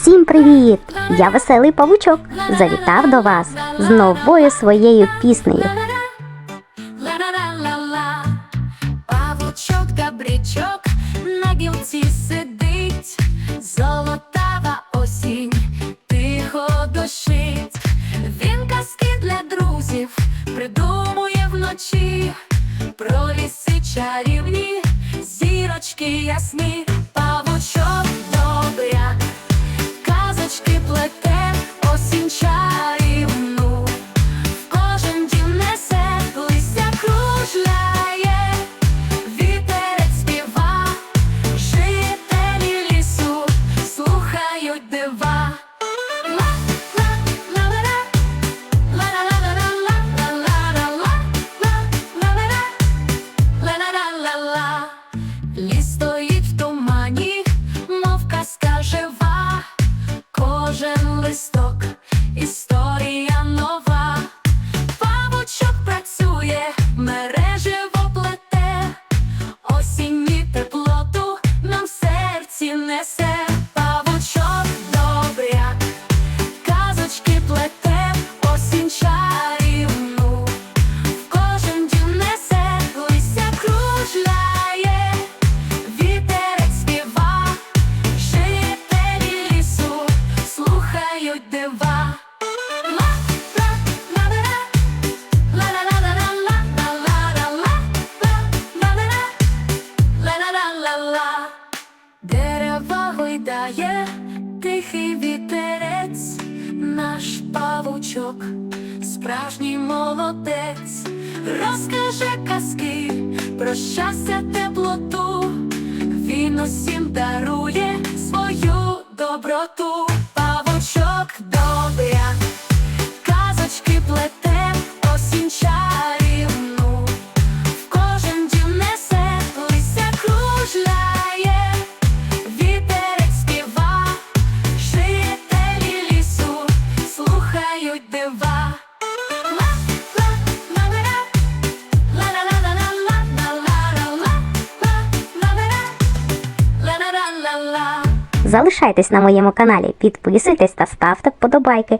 Всім привіт! Я веселий павучок. Завітав до вас з новою своєю піснею. Павучок добрячок на гілці сидить, золотава осінь тихо дощить. Він казки для друзів придумує вночі про ліси чарівні, зірочки ясні, слухають дива. Дерева гойдає тихий вітерець, наш павучок, справжній молодець, розкаже казки про щастя, теплоту, він усім дарує свою доброту, Залишайтесь на моєму каналі, підписуйтесь та ставте вподобайки.